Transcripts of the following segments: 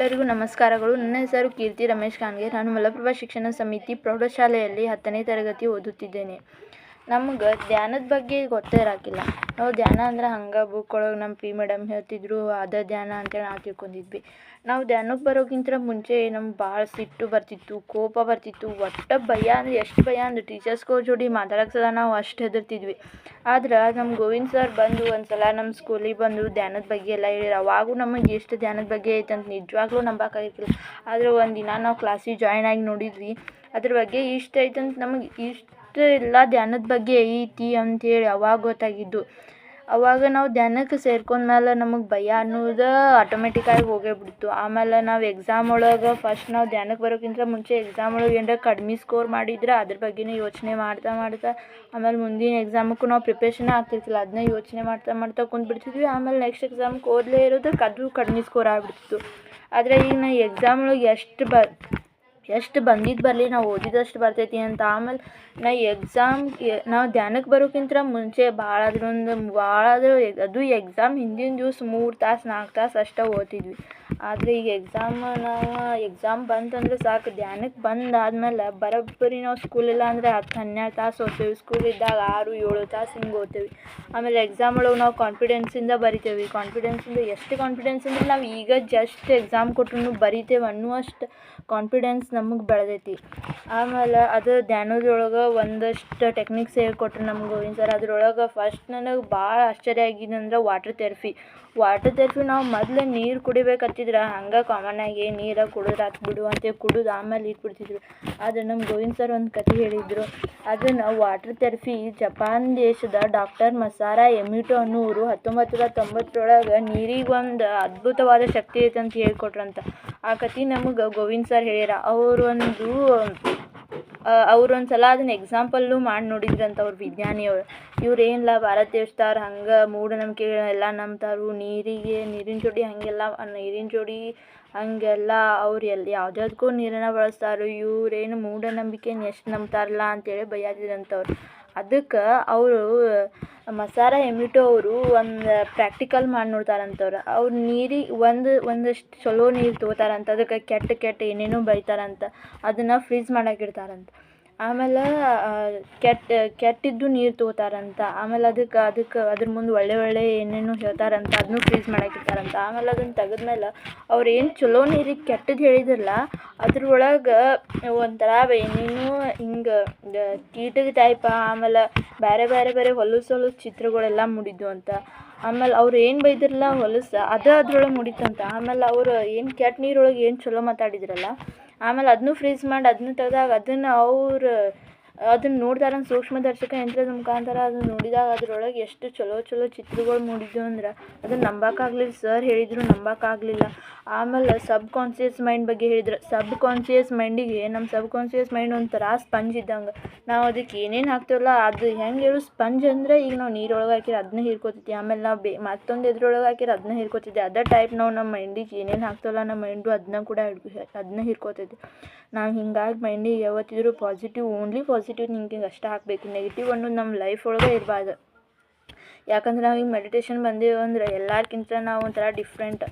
ಎಲ್ಲರಿಗೂ ನಮಸ್ಕಾರಗಳು. ನನ್ನ ಹೆಸರು ಕೀರ್ತಿ ರಮೇಶ್ ಖಾನ್ಗೆ. ನಾನು ಮಲಪ್ರಭಾ ಶಿಕ್ಷಣ ಸಮಿತಿ ಪ್ರೌಢಶಾಲೆಯಲ್ಲಿ ಹತ್ತನೇ ತರಗತಿ ಓದುತ್ತಿದ್ದೇನೆ. ನಮ್ಗೆ ಧ್ಯಾನದ ಬಗ್ಗೆ ಗೊತ್ತೇ ಇರಾಕಿಲ್ಲ. ನಾವು ಧ್ಯಾನ ಅಂದ್ರೆ ಹಂಗೆ ಬುಕ್ ಒಳಗೆ ನಮ್ಮ ಪಿ ಮೇಡಮ್ ಹೇಳ್ತಿದ್ರು, ಅದೇ ಧ್ಯಾನ ಅಂತೇಳಿ ನಾವು ತಿಳ್ಕೊಂಡಿದ್ವಿ. ನಾವು ಧ್ಯಾನಕ್ಕೆ ಬರೋಕ್ಕಿಂತ ಮುಂಚೆ ನಮ್ಗೆ ಭಾಳ ಸಿಟ್ಟು ಬರ್ತಿತ್ತು, ಕೋಪ ಬರ್ತಿತ್ತು, ಒಟ್ಟು ಭಯ ಅಂದ್ರೆ ಎಷ್ಟು ಭಯ ಅಂದ್ರೆ ಟೀಚರ್ಸ್ಗಳ ಜೋಡಿ ಮಾತಾಡಕ್ಕೆ ಸಹ ನಾವು ಅಷ್ಟು ಹೆದರ್ತಿದ್ವಿ. ಆದ್ರೆ ನಮ್ಮ ಗೋವಿಂದ್ ಸರ್ ಬಂದು ಒಂದು ಸಲ ನಮ್ಮ ಸ್ಕೂಲಿಗೆ ಬಂದು ಧ್ಯಾನದ ಬಗ್ಗೆ ಎಲ್ಲ ಹೇಳಿದ್ರು. ಅವಾಗೂ ನಮಗೆ ಎಷ್ಟು ಧ್ಯಾನದ ಬಗ್ಗೆ ಐತೆ ಅಂತ ನಿಜವಾಗ್ಲೂ ನಂಬಕ್ಕಾಗಿರ್ತಿಲ್ಲ ಆದ್ರೆ ಒಂದು ದಿನ ನಾವು ಕ್ಲಾಸಿಗೆ ಜಾಯ್ನ್ ಆಗಿ ನೋಡಿದ್ವಿ. ಅದ್ರ ಬಗ್ಗೆ ಇಷ್ಟು ಐತೆ ಅಂತ ನಮಗೆ ಇಷ್ಟು ಎಲ್ಲ ಧ್ಯಾನದ ಬಗ್ಗೆ ಐತಿ ಅಂಥೇಳಿ ಅವಾಗ ಗೊತ್ತಾಗಿದ್ದು. ಅವಾಗ ನಾವು ಧ್ಯಾನಕ್ಕೆ ಸೇರ್ಕೊಂಡ್ಮೇಲೆ ನಮಗೆ ಭಯ ಅನ್ನೋದು ಆಟೋಮೆಟಿಕ್ಕಾಗಿ ಹೋಗೇ ಬಿಡ್ತು. ಆಮೇಲೆ ನಾವು ಎಕ್ಸಾಮ್ ಒಳಗೆ ಫಸ್ಟ್ ನಾವು ಧ್ಯಾನಕ್ಕೆ ಬರೋಕ್ಕಿಂತ ಮುಂಚೆ ಎಕ್ಸಾಮ್ ಒಳಗೆ ಏನರ ಕಡ್ಮೆ ಸ್ಕೋರ್ ಮಾಡಿದ್ರೆ ಅದ್ರ ಬಗ್ಗೆನೇ ಯೋಚನೆ ಮಾಡ್ತಾ ಮಾಡ್ತಾ, ಆಮೇಲೆ ಮುಂದಿನ ಎಕ್ಸಾಮಕ್ಕೂ ನಾವು ಪ್ರಿಪ್ರೇಷನೇ ಆಗ್ತಿರ್ತಿಲ್ಲ ಅದನ್ನ ಯೋಚನೆ ಮಾಡ್ತಾ ಮಾಡ್ತಾ ಕುಂತ್ಬಿಡ್ತಿದ್ವಿ ಆಮೇಲೆ ನೆಕ್ಸ್ಟ್ ಎಕ್ಸಾಮ್ಗೆ ಓದಲೇ ಇರೋದಕ್ಕೆ ಅದು ಕಡ್ಮೆ ಸ್ಕೋರ್ ಆಗಿಬಿಡ್ತಿತ್ತು. ಆದರೆ ಈಗ ನಾ ಎಕ್ಸಾಮ್ ಒಳಗೆ ಎಷ್ಟು ಬ ಎಷ್ಟು ಬಂದಿದ್ದು ಬರಲಿ, ನಾವು ಓದಿದಷ್ಟು ಬರ್ತೈತಿ ಅಂತ. ಆಮೇಲೆ ನಾ ಎಕ್ಸಾಮ್ ನಾವು ಧ್ಯಾನಕ್ಕೆ ಬರೋಕ್ಕಿಂತ ಮುಂಚೆ ಭಾಳ ಅದ್ರೊಂದು ಭಾಳ ಆದ್ರೆ ಅದು ಎಕ್ಸಾಮ್ ಹಿಂದಿನ ದಿವ್ಸ ಮೂರು ತಾಸು, ನಾಲ್ಕು ತಾಸು ಅಷ್ಟೇ ಓದ್ತಿದ್ವಿ. ಆದರೆ ಈಗ ಎಕ್ಸಾಮ್ ನಾವು ಎಕ್ಸಾಮ್ ಬಂತಂದ್ರೆ ಸಾಕು. ಧ್ಯಾನಕ್ಕೆ ಬಂದಾದ್ಮೇಲೆ ಬರೋಬ್ಬರಿ ನಾವು ಸ್ಕೂಲಿಲ್ಲ ಅಂದರೆ ಹತ್ತು ಹನ್ನೆರಡು ತಾಸು ಓದ್ತೇವೆ ಸ್ಕೂಲ್ ಇದ್ದಾಗ ಆರು, ಏಳು ತಾಸು ಹಿಂಗೆ ಓದ್ತೇವೆ. ಆಮೇಲೆ ಎಕ್ಸಾಮ್ ಒಳಗೆ ನಾವು ಕಾನ್ಫಿಡೆನ್ಸಿಂದ ಬರಿತೇವೆ. ಕಾನ್ಫಿಡೆನ್ಸಿಂದ ಎಷ್ಟು ಕಾನ್ಫಿಡೆನ್ಸ್ ಅಂದ್ರೆ ನಾವು ಈಗ ಜಸ್ಟ್ ಎಕ್ಸಾಮ್ ಕೊಟ್ರೂ ಬರಿತೇವೆ ಅನ್ನುವಷ್ಟು ಕಾನ್ಫಿಡೆನ್ಸ್ ನಮಗೆ ಬೆಳೆದೈತಿ. ಆಮೇಲೆ ಅದು ಧ್ಯಾನದೊಳಗೆ ಒಂದಷ್ಟು ಟೆಕ್ನಿಕ್ಸ್ ಹೇಳ್ಕೊಟ್ರು ನಮ್ಮ ಗೋವಿಂದ್ ಸರ್ ಅದ್ರೊಳಗೆ ಫಸ್ಟ್ ನನಗೆ ಭಾಳ ಆಶ್ಚರ್ಯ ಆಗಿದಂದ್ರೆ ವಾಟರ್ ಥೆರಪಿ ವಾಟರ್ ಥೆರಪಿ ನಾವು ಮೊದ್ಲು ನೀರು ಕುಡಿಬೇಕತ್ತಿದ್ರೆ ಹಂಗೆ ಆಗಿ ನೀರು ಕುಡಿದ್ರೆ ಆತು ಬಿಡು ಅಂತೇಳಿ ಕುಡಿದು ಆಮೇಲೆ ಇಟ್ಬಿಡ್ತಿದ್ರು ಆದರೆ ನಮ್ಮ ಗೋವಿಂದ್ ಸರ್ ಒಂದು ಕತೆ ಹೇಳಿದ್ರು, ಅದನ್ನು ವಾಟರ್ ಥೆರಪಿ ಜಪಾನ್ ದೇಶದ ಡಾಕ್ಟರ್ ಮಸಾರಾ ಎಮಿಟೋ ಅನ್ನೋರು ಹತ್ತೊಂಬತ್ತು ನೂರ ತೊಂಬತ್ತರೊಳಗೆ ನೀರಿಗೆ ಒಂದು ಅದ್ಭುತವಾದ ಶಕ್ತಿ ಐತೆ ಅಂತ ಹೇಳ್ಕೊಟ್ರಂತ. ಆ ಕತೆ ನಮಗೆ ಗೋವಿಂದ್ ಸರ್ ಹೇಳ್ಯಾರ, ಅವರು ಒಂದು ಅವ್ರು ಒಂದು ಸಲ ಅದನ್ನ ಎಕ್ಸಾಂಪಲ್ಲು ಮಾಡಿ ನೋಡಿದ್ರಂತ ಅವ್ರು. ವಿಜ್ಞಾನಿಯವ್ರು ಇವ್ರು ಏನಿಲ್ಲ ಭಾರತ ದೇಶದವ್ರು ಹಂಗೆ ಎಲ್ಲ ನಂಬ್ತಾರು. ನೀರಿಗೆ, ನೀರಿನ ಜೋಡಿ ಹಾಗೆಲ್ಲ, ನೀರಿನ ಜೋಡಿ ಹಾಗೆಲ್ಲ ಅವ್ರು ಎಲ್ಲಿ ಯಾವ್ದ್ಯಾವ್ದಕ್ಕೂ ನೀರನ್ನು ಬಳಸ್ತಾರೆ. ಇವ್ರೇನು ಮೂಢನಂಬಿಕೆನ ಎಷ್ಟು ನಂಬ್ತಾರಲ್ಲ ಅಂತೇಳಿ ಬೈಯಾತಿದ್ರಂತ ಅವ್ರು ಅದಕ್ಕೆ ಅವರು, ಮಸಾರ ಎಮಿಟೋ ಅವರು ಒಂದು ಪ್ರಾಕ್ಟಿಕಲ್ ಮಾಡಿ ನೋಡ್ತಾರಂತವ್ರು. ಅವ್ರು ನೀರಿಗೆ ಒಂದು, ಒಂದಷ್ಟು ಚಲೋ ನೀರು ತೊಗೋತಾರಂತ, ಅದಕ್ಕೆ ಕೆಟ್ಟ ಕೆಟ್ಟ ಏನೇನೋ ಬೈತಾರಂತ, ಅದನ್ನು ಫ್ರೀಜ್ ಮಾಡಾಕಿಡ್ತಾರಂತ. ಆಮೇಲೆ ಕೆಟ್ಟ, ಕೆಟ್ಟಿದ್ದು ನೀರು ತೊಗೋತಾರಂತ, ಆಮೇಲೆ ಅದಕ್ಕೆ ಅದಕ್ಕೆ, ಅದ್ರ ಮುಂದೆ ಒಳ್ಳೆ ಒಳ್ಳೆ ಏನೇನೋ ಹೇಳ್ತಾರಂತ ಅದನ್ನೂ ಫ್ರೀಜ್ ಮಾಡಾಕಿರ್ತಾರಂತ ಆಮೇಲೆ ಅದನ್ನು ತೆಗೆದ್ಮೇಲೆ ಅವ್ರು ಏನು ಚಲೋ ನೀರಿಗೆ ಕೆಟ್ಟದ್ದು ಹೇಳಿದ್ರಲ್ಲ ಅದ್ರೊಳಗೆ ಒಂಥರ ಏನೇನೋ ಹಿಂಗೆ ಕೀಟದ ಟೈಪ ಆಮೇಲೆ ಬೇರೆ ಬೇರೆ ಬೇರೆ ಹೊಲಸು ಹೊಲಸು ಚಿತ್ರಗಳೆಲ್ಲ ಮೂಡಿದ್ವು ಅಂತ. ಆಮೇಲೆ ಅವ್ರು ಏನು ಬೈದಿರಲ್ಲ ಹೊಲಸು, ಅದು ಅದ್ರೊಳಗೆ ಮೂಡಿತ್ತಂತ. ಆಮೇಲೆ ಅವರು ಏನು ಕೆಟ್ಟ ನೀರೊಳಗೆ ಏನು ಚಲೋ ಮಾತಾಡಿದ್ರಲ್ಲ, ಆಮೇಲೆ ಅದನ್ನೂ ಫ್ರೀಜ್ ಮಾಡಿ ಅದನ್ನು ತೆಗ್ದಾಗ ಅದನ್ನು ಅವ್ರು ಅದನ್ನು ನೋಡ್ತಾರಂತ ಸೂಕ್ಷ್ಮದರ್ಶಕ ಯಂತ್ರದ ಮುಖಾಂತರ ಅದನ್ನು ನೋಡಿದಾಗ ಅದರೊಳಗೆ ಎಷ್ಟು ಚಲೋ ಚಲೋ ಚಿತ್ರಗಳು ಮೂಡಿದ್ವು ಅಂದ್ರೆ, ಅದನ್ನು ನಂಬಕ್ಕಾಗ್ಲಿಲ್ಲ ಸರ್ ಹೇಳಿದರು ನಂಬಕ್ಕಾಗಲಿಲ್ಲ ಆಮೇಲೆ ಸಬ್ ಕಾನ್ಸಿಯಸ್ ಮೈಂಡ್ ಬಗ್ಗೆ ಹೇಳಿದ್ರೆ ಸಬ್ ಕಾನ್ಸಿಯಸ್ ಮೈಂಡಿಗೆ ನಮ್ಮ ಸಬ್ ಕಾನ್ಸಿಯಸ್ ಮೈಂಡ್ ಒಂಥರ ಸ್ಪಂಜ್ ಇದ್ದಂಗೆ. ನಾವು ಅದಕ್ಕೆ ಏನೇನು ಹಾಕ್ತೇವಲ್ಲ, ಅದು ಹೆಂಗೆ ಹೇಳು ಸ್ಪಂಜ್ ಅಂದರೆ ಈಗ ನಾವು ನೀರೊಳಗೆ ಹಾಕಿರೆ ಅದನ್ನ ಹೀರ್ಕೊತೈತಿ ಆಮೇಲೆ ನಾವು ಬೇ, ಮತ್ತೊಂದು ಎದ್ರೊಳಗೆ ಹಾಕಿರೆ ಅದನ್ನ ಹೀರ್ಕೊತೈತಿ ಅದೇ ಟೈಪ್ ನಾವು ನಮ್ಮ ಮೈಂಡಿಗೆ ಏನೇನು ಹಾಕ್ತೇವಲ್ಲ ನಮ್ಮ ಮೈಂಡು ಅದನ್ನ ಕೂಡ ಅದನ್ನ ಹೀರ್ಕೊತೈತಿ ನಾವು ಹಿಂಗಾಗಿ ಮೈಂಡಿಗೆ ಯಾವತ್ತಿದ್ರೂ ಪಾಸಿಟಿವ್ ಓನ್ಲಿ ಪಾಸಿಟಿವ್ ನಿಮಗೆ ಅಷ್ಟೇ ಹಾಕ್ಬೇಕು. ನೆಗೆಟಿವ್ ಅನ್ನೋದು ನಮ್ಮ ಲೈಫ್ ಒಳಗೆ ಇರಬಾರ್ದು. ಯಾಕಂದ್ರೆ ನಾವು ಈಗ ಮೆಡಿಟೇಷನ್ ಬಂದೀವಿ ಅಂದ್ರೆ ಎಲ್ಲರ್ಕಿಂತ ನಾವು ಒಂಥರ ಡಿಫ್ರೆಂಟ್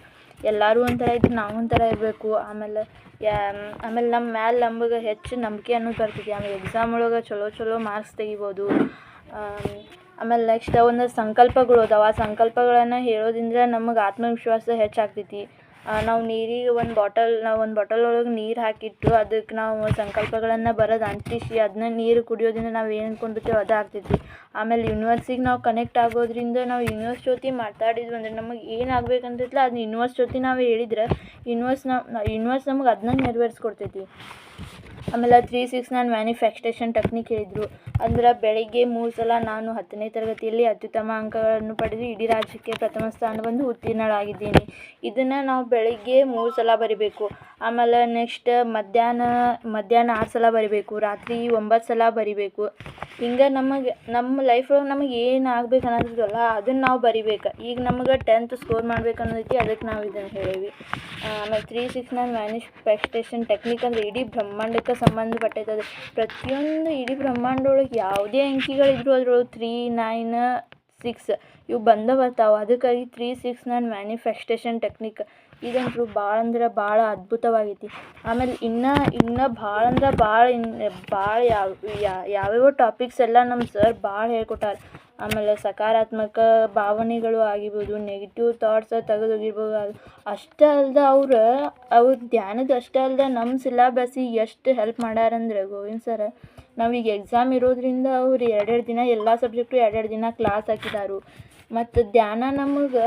ಎಲ್ಲರೂ ಒಂಥರ ಇದ್ರೆ ನಾವು ಒಂಥರ ಇರಬೇಕು. ಆಮೇಲೆ, ಯಾ, ಆಮೇಲೆ ನಮ್ಮ ಮ್ಯಾಲೆ ನಮ್ಗೆ ಹೆಚ್ಚು ನಂಬಿಕೆ ಅನ್ನೋದು ಬರ್ತೈತಿ ಆಮೇಲೆ ಎಕ್ಸಾಮ್ ಒಳಗೆ ಚಲೋ ಚಲೋ ಮಾರ್ಕ್ಸ್ ತೆಗಿಬೋದು. ಆಮೇಲೆ ನೆಕ್ಸ್ಟ್ ಒಂದು ಸಂಕಲ್ಪಗಳು ಅದಾವ ಆ ಸಂಕಲ್ಪಗಳನ್ನು ಹೇಳೋದ್ರಿಂದ ನಮಗೆ ಆತ್ಮವಿಶ್ವಾಸ ಹೆಚ್ಚಾಗ್ತೈತಿ. ನಾವು ನೀರಿಗೆ ಒಂದು ಬಾಟಲ್ ನಾವು ಒಂದು ಬಾಟಲ್ ಒಳಗೆ ನೀರು ಹಾಕಿಟ್ಟು ಅದಕ್ಕೆ ನಾವು ಸಂಕಲ್ಪಗಳನ್ನು ಬರೋದು ಅಂಟಿಸಿ ಅದನ್ನ ನೀರು ಕುಡಿಯೋದ್ರಿಂದ ನಾವು ಏನು ಅಂದ್ಕೊಂಡಿರ್ತೀವಿ ಅದು ಆಗ್ತೈತಿ ಆಮೇಲೆ ಯೂನಿವರ್ಸಿಗೆ ನಾವು ಕನೆಕ್ಟ್ ಆಗೋದ್ರಿಂದ ನಾವು ಯೂನಿವರ್ಸ್ ಜೊತೆ ಮಾತಾಡಿದ್ವಿ ಅಂದರೆ ನಮಗೆ ಏನು ಆಗ್ಬೇಕಂತೈತಲ್ಲ ಅದು ಯೂನಿವರ್ಸ್ ಜೊತೆ ನಾವು ಹೇಳಿದ್ರೆ ಯೂನಿವರ್ಸ್ ನಾವು ಯೂನಿವರ್ಸ್ ನಮಗೆ ಅದನ್ನ ನೆರವೇರಿಸ್ಕೊಡ್ತೈತಿ. ಆಮೇಲೆ ತ್ರೀ ಸಿಕ್ಸ್ ನಾನು ಮ್ಯಾನುಫ್ಯಾಕ್ಚರೇಷನ್ ಟೆಕ್ನಿಕ್ ಹೇಳಿದರು. ಅಂದ್ರೆ ಬೆಳಿಗ್ಗೆ ಮೂರು ಸಲ ನಾನು ಹತ್ತನೇ ತರಗತಿಯಲ್ಲಿ ಅತ್ಯುತ್ತಮ ಅಂಕಗಳನ್ನು ಪಡೆದು ಇಡೀ ರಾಜ್ಯಕ್ಕೆ ಪ್ರಥಮ ಸ್ಥಾನ ಬಂದು ಉತ್ತೀರ್ಣಳಾಗಿದ್ದೀನಿ. ಇದನ್ನು ನಾವು ಬೆಳಿಗ್ಗೆ ಮೂರು ಸಲ ಬರಿಬೇಕು. ಆಮೇಲೆ ನೆಕ್ಸ್ಟ್ ಮಧ್ಯಾಹ್ನ ಮಧ್ಯಾಹ್ನ ಆರು ಸಲ ಬರಿಬೇಕು. ರಾತ್ರಿ ಒಂಬತ್ತು ಸಲ ಬರಿಬೇಕು. ಹಿಂಗೆ ನಮಗೆ, ನಮ್ಮ ಲೈಫ್ ಒಳಗೆ ನಮಗೆ ಏನು ಆಗ್ಬೇಕು ಅನ್ನೋದಿದೆಯಲ್ಲ ಅದನ್ನು ನಾವು ಬರಿಬೇಕು. ಈಗ ನಮಗೆ ಟೆಂತ್ ಸ್ಕೋರ್ ಮಾಡ್ಬೇಕು ಅನ್ನೋದೈತಿ ಅದಕ್ಕೆ ನಾವು ಇದನ್ನು ಹೇಳೀವಿ. ಆಮೇಲೆ three six nine manifestation technique ಅಂದರೆ ಇಡೀ ಬ್ರಹ್ಮಾಂಡಕ್ಕೆ ಸಂಬಂಧಪಟ್ಟೈತದೆ ಪ್ರತಿಯೊಂದು ಇಡೀ ಬ್ರಹ್ಮಾಂಡ ಒಳಗೆ ಯಾವುದೇ ಅಂಕಿಗಳಿದ್ರು ಅದ್ರೊಳಗೆ ತ್ರೀ ನೈನ್ ಸಿಕ್ಸ್ ಇವು ಬಂದ ಬರ್ತಾವೆ ಅದಕ್ಕಾಗಿ three six nine manifestation technique ಇದಂತೂ ಭಾಳ ಅಂದ್ರೆ ಭಾಳ ಅದ್ಭುತವಾಗೈತಿ. ಆಮೇಲೆ ಇನ್ನೂ ಇನ್ನೂ ಭಾಳ ಅಂದ್ರೆ ಭಾಳ ಇನ್ನು ಭಾಳ ಯಾವ ಯಾವ್ಯಾವ ಟಾಪಿಕ್ಸ್ ಎಲ್ಲ ನಮ್ಮ ಸರ್ ಭಾಳ ಹೇಳ್ಕೊಟ್ಟಾರ. ಆಮೇಲೆ ಸಕಾರಾತ್ಮಕ ಭಾವನೆಗಳು ಆಗಿರ್ಬೋದು ನೆಗೆಟಿವ್ ಥಾಟ್ಸ್ ತೆಗೆದೋಗಿರ್ಬೋದು ಅಷ್ಟೇ ಅಲ್ದೆ ಅವ್ರು, ಅವ್ರ ಧ್ಯಾನದ ಅಷ್ಟೇ ಅಲ್ದೆ ನಮ್ಮ ಸಿಲೆಬಸ್ಸಿಗೆ ಎಷ್ಟು ಹೆಲ್ಪ್ ಮಾಡ್ಯಾರಂದ್ರೆ ಗೋವಿಂದ್ ಸರ್ ನಾವೀಗ ಎಕ್ಸಾಮ್ ಇರೋದ್ರಿಂದ ಅವ್ರು ಎರಡೆರಡು ದಿನ ಎಲ್ಲ ಸಬ್ಜೆಕ್ಟು ಎರಡೆರಡು ದಿನ ಕ್ಲಾಸ್ ಹಾಕಿದಾರು. ಮತ್ತು ಧ್ಯಾನ ನಮಗೆ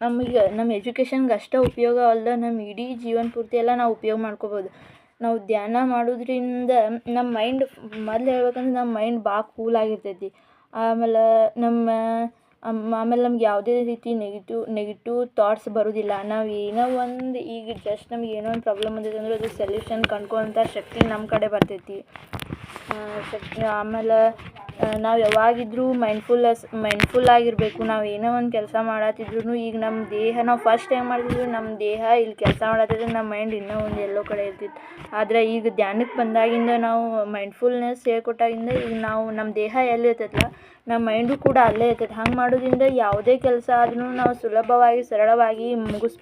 ನಮಗೆ ನಮ್ಮ ಎಜುಕೇಷನ್ಗೆ ಅಷ್ಟೇ ಉಪಯೋಗ ಅಲ್ಲ ನಮ್ಮ ಇಡೀ ಜೀವನ ಪೂರ್ತಿ ಎಲ್ಲ ನಾವು ಉಪಯೋಗ ಮಾಡ್ಕೊಬೋದು. ನಾವು ಧ್ಯಾನ ಮಾಡೋದ್ರಿಂದ ನಮ್ಮ ಮೈಂಡ್ ಮೊದ್ಲು ಹೇಳ್ಬೇಕಂದ್ರೆ ನಮ್ಮ ಮೈಂಡ್ ಭಾಳ ಕೂಲ್ ಆಗಿರ್ತೈತಿ. ಆಮೇಲೆ ನಮ್ಮ ಆಮೇಲೆ ನಮ್ಗೆ ಯಾವುದೇ ರೀತಿ ನೆಗೆಟಿವ್ ನೆಗೆಟಿವ್ ಥಾಟ್ಸ್ ಬರೋದಿಲ್ಲ. ನಾವು ಏನೋ ಒಂದು, ಈಗ ಜಸ್ಟ್ ನಮ್ಗೆ ಏನೋ ಒಂದು ಪ್ರಾಬ್ಲಮ್ ಬಂದೈತೆ ಅಂದ್ರೆ ಅದು ಸೊಲ್ಯೂಷನ್ ಕಂಡ್ಕೊಳ್ಳೋಂಥ ಶಕ್ತಿ ನಮ್ಮ ಕಡೆ ಬರ್ತೈತಿ. ಶಕ್ತಿ, ಆಮೇಲೆ ನಾವು ಯಾವಾಗಿದ್ರೂ ಮೈಂಡ್ಫುಲ್ಲೆಸ್ ಮೈಂಡ್ಫುಲ್ ಆಗಿರಬೇಕು. ನಾವು ಏನೋ ಒಂದು ಕೆಲಸ ಮಾಡತ್ತಿದ್ರೂ ಈಗ ನಮ್ಮ ದೇಹ, ನಾವು ಫಸ್ಟ್ ಟೈಮ್ ಮಾಡ್ತಿದ್ವಿ ನಮ್ಮ ದೇಹ ಇಲ್ಲಿ ಕೆಲಸ ಮಾಡತ್ತಿದ್ರೆ ನಮ್ಮ ಮೈಂಡ್ ಇನ್ನೂ ಒಂದು ಎಲ್ಲೋ ಕಡೆ ಇರ್ತಿತ್ತು. ಆದರೆ ಈಗ ಧ್ಯಾನಕ್ಕೆ ಬಂದಾಗಿಂದ ನಾವು ಮೈಂಡ್ಫುಲ್ನೆಸ್ ಹೇಳ್ಕೊಟ್ಟಾಗಿಂದ ಈಗ ನಾವು ನಮ್ಮ ದೇಹ ಎಲ್ಲಿ ಇರ್ತೈತಲ್ಲ ನಮ್ಮ ಮೈಂಡು ಕೂಡ ಅಲ್ಲೇ ಇರ್ತೈತೆ. ಹಂಗೆ ಮಾಡೋದ್ರಿಂದ ಯಾವುದೇ ಕೆಲಸ ಆದ್ರೂ ನಾವು ಸುಲಭವಾಗಿ, ಸರಳವಾಗಿ ಮುಗಿಸ್